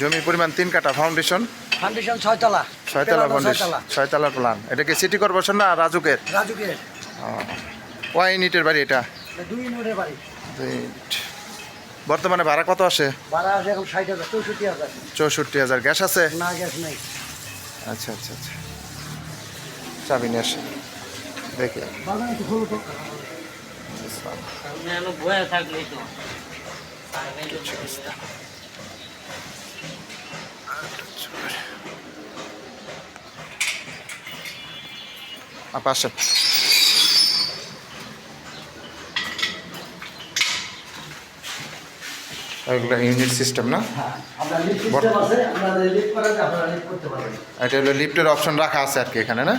জমি পরিমাণ তিন কাঠা ফাউন্ডেশন ফাউন্ডেশন ছয়তলা ছয়তলা ফাউন্ডেশন প্ল্যান এটা কি সিটি কর্পোরেশন না রাজুকের? রাজুকে ওয়াই ইউনিটের বাড়ি এটা? দুই মিনিটের বাড়ি। দুই ইউনিট। বর্তমানে ভাড়া কত আসে? ভাড়া আছে এখন ষাট হাজার চৌষট্টি হাজার। চৌষট্টি হাজার। গ্যাস আছে? না গ্যাস নেই। আচ্ছা আচ্ছা আচ্ছা। চাবি নিয়ে আসে। দেখি। বাগান একটু খোলো তো বয়ে থাকলেই তো। আপা আসেন এগুলো ইউনিট সিস্টেম না এটা হলো লিফটের অপশন রাখা আছে আর কি এখানে না?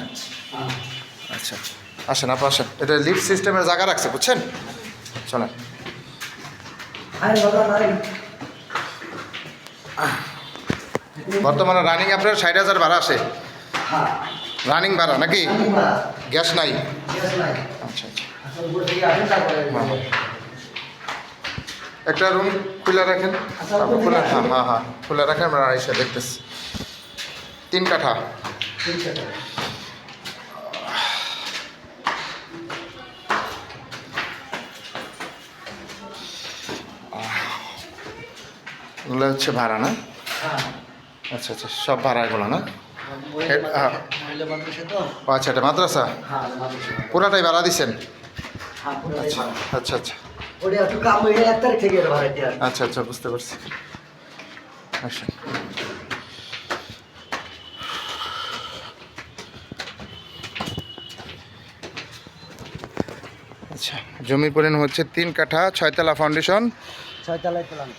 হ্যাঁ। আচ্ছা। আসেন আপা আসেন। এটা লিফট সিস্টেমের জায়গা রাখছে বুঝছেন? চলেন। বর্তমানে রানিং আপনার ষাট হাজার ভাড়া আসে। হ্যাঁ। রানিং ভাড়া নাকি? গ্যাস নাই? আচ্ছা আচ্ছা। একটা রুম খুলে রাখেন। তারপর খুলে হ্যাঁ হ্যাঁ হ্যাঁ। খুলে রাখেন আমরা এসে দেখতেছি। তিন কাঠা। এগুলো হচ্ছে ভাড়া না? হ্যাঁ। আচ্ছা আচ্ছা। সব ভাড়া এগুলো না? হ্যাঁ। ও আচ্ছা এটা মাদ্রাসা? হ্যাঁ পুরাটাই ভাড়া দিচ্ছেন হ্যাঁ আচ্ছা আচ্ছা আচ্ছা। হয়ে আচ্ছা আচ্ছা বুঝতে পারছি। আচ্ছা আচ্ছা জমি পরিমাণ হচ্ছে তিন কাঠা ছয়তলা ফাউন্ডেশন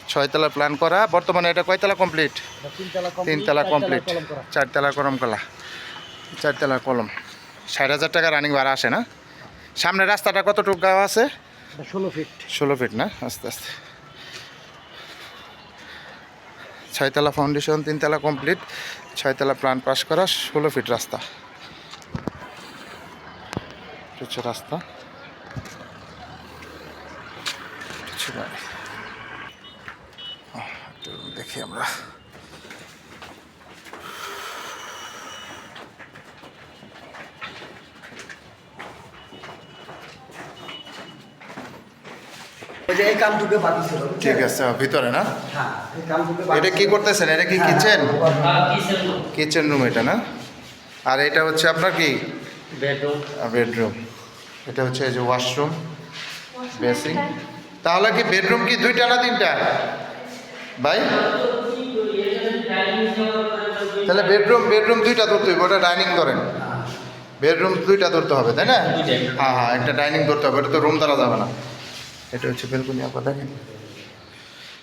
ছয়তলা প্ল্যান করা। বর্তমানে এটা কয়তলা কমপ্লিট তিনতলা কমপ্লিট চারতলা কলম কলা। চারতলা কলম। ষাট হাজার টাকা রানিং ভাড়া আসে না? সামনে রাস্তাটা কতটুকু গাওয়া আছে? ষোলো ফিট ষোলো ফিট না? আস্তে আস্তে। ছয়তলা ফাউন্ডেশন তিনতলা কমপ্লিট ছয়তলা প্ল্যান পাস করা ষোলো ফিট রাস্তা। হচ্ছে রাস্তা। এটা হচ্ছে বাড়ি। আহ, একটু দেখি আমরা? ঠিক আছে ভিতরে না? হ্যাঁ এটা কি করতেছেন? এটা কি কিচেন কিচেন রুম এটা না? আর এটা হচ্ছে আপনার কি? বেডরুম বেডরুম এটা হচ্ছে এই যে ওয়াশরুম বেসিং তাহলে কি বেডরুম কি দুইটা না তিনটা? ভাই? তাহলে বেডরুম বেডরুম দুইটা ধরতে হবে ওটা ডাইনিং ধরেন। বেডরুম দুইটা ধরতে হবে তাই না। হ্যাঁ হ্যাঁ একটা ডাইনিং ধরতে হবে ওটা তো রুম ধরা যাবে না। এটা হচ্ছে বেলকুনি আপনার দেখেন।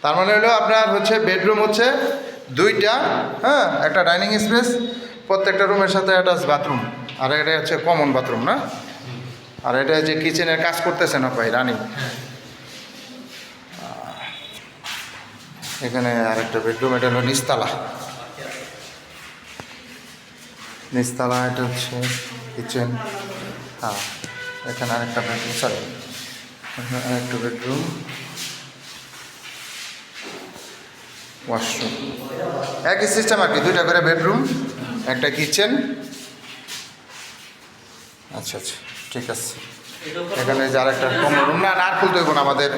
তার মানে হলো আপনার হচ্ছে বেডরুম হচ্ছে দুইটা হ্যাঁ একটা ডাইনিং স্পেস প্রত্যেকটা রুমের সাথে অ্যাটাচ বাথরুম আর এটা হচ্ছে কমন বাথরুম না? আর এটা যে কিচেনের কাজ করতেছে না ভাই রানি এখানে আরেকটা বেডরুম এটা হলো নিস্তালা নিস্তালা এটা হচ্ছে কিচেন হ্যাঁ এখানে আরেকটা বেডরুম সরি আরেকটা বেডরুম ওয়াশরুম একই সিস্টেম আর কি, দুইটা করে বেডরুম একটা কিচেন আচ্ছা আচ্ছা ঠিক আছে। এখানে যে আরেকটা কমন রুম না না, আর খুলতে হইব না, আমাদের